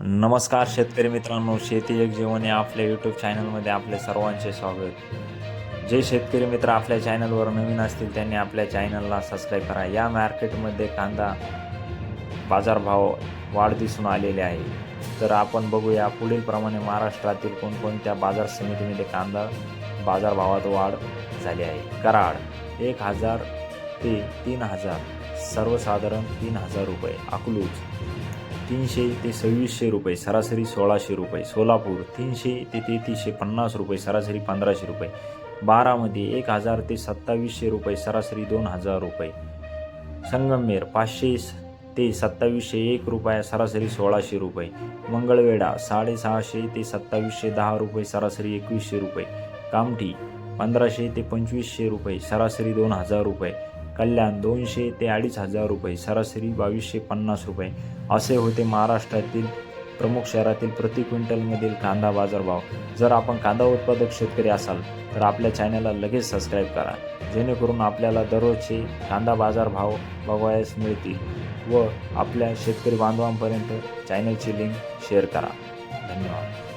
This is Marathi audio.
नमस्कार शेतकरी मित्रांनो शेती एक जीवन या आपल्या यूट्यूब चॅनलमध्ये आपले सर्वांचे स्वागत. जे शेतकरी मित्र आपल्या चॅनलवर नवीन असतील त्यांनी आपल्या चॅनलला सबस्क्राईब करा. या मार्केटमध्ये कांदा बाजारभाव वाढ दिसून आलेले आहे. तर आपण बघूया पुढीलप्रमाणे महाराष्ट्रातील कोणकोणत्या बाजार समितीमध्ये कांदा बाजारभावात वाढ झाली आहे. कराड एक हजार ते तीन हजार सर्वसाधारण तीन हजार रुपये. अकलूज तीनशे ते सव्वीसशे रुपये सरासरी सोळाशे रुपये. सोलापूर तीनशे ते तेहतीसशे पन्नास रुपये सरासरी पंधराशे रुपये. बारामध्ये एक हजार ते सत्तावीसशे रुपये सरासरी दोन हजार रुपये. संगमनेर पाचशे ते सत्तावीसशे एक रुपया सरासरी सोळाशे रुपये. मंगळवेढा साडेसहाशे ते सत्तावीसशे दहा रुपये सरासरी एकवीसशे रुपये. कामठी पंधराशे ते पंचवीसशे रुपये सरासरी दोन हजार रुपये. कल्याण दोनशे ते अडीच हजार रुपये सरासरी बावीसशे पन्नास रुपये. असे होते महाराष्ट्रातील प्रमुख शहरातील प्रति क्विंटलमधील कांदा बाजारभाव. जर आपण कांदा उत्पादक शेतकरी असाल तर आपल्या चॅनलला लगेच सबस्क्राईब करा. जेणेकरून आपल्याला दररोजचे कांदा बाजारभाव बघायस मिळतील व आपल्या शेतकरी बांधवांपर्यंत चॅनलची लिंक शेअर करा. धन्यवाद.